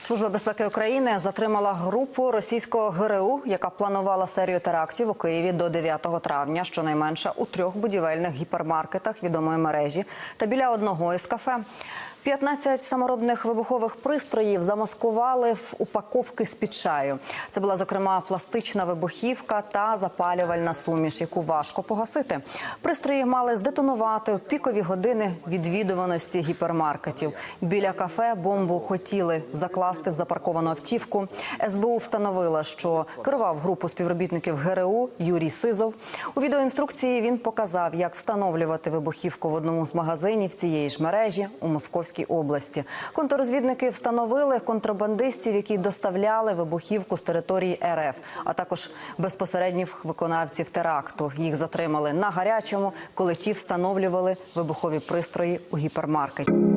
Служба безпеки України затримала групу російського ГРУ, яка планувала серію терактів у Києві до 9 травня, щонайменше у трьох будівельних гіпермаркетах відомої мережі та біля одного із кафе. 15 саморобних вибухових пристроїв замаскували в упаковки з під чаю. Це була зокрема пластична вибухівка та запалювальна суміш, яку важко погасити. Пристрої мали здетонувати пікові години відвідуваності гіпермаркетів. Біля кафе бомбу хотіли закласти в запарковану автівку. СБУ встановила, що керував групу співробітників ГРУ Юрій Сизов. У відеоінструкції він показав, як встановлювати вибухівку в одному з магазинів цієї ж мережі у Московській області. Контррозвідники встановили контрабандистів, які доставляли вибухівку з території РФ, а також безпосередніх виконавців теракту. Їх затримали на гарячому, коли ті встановлювали вибухові пристрої у гіпермаркеті.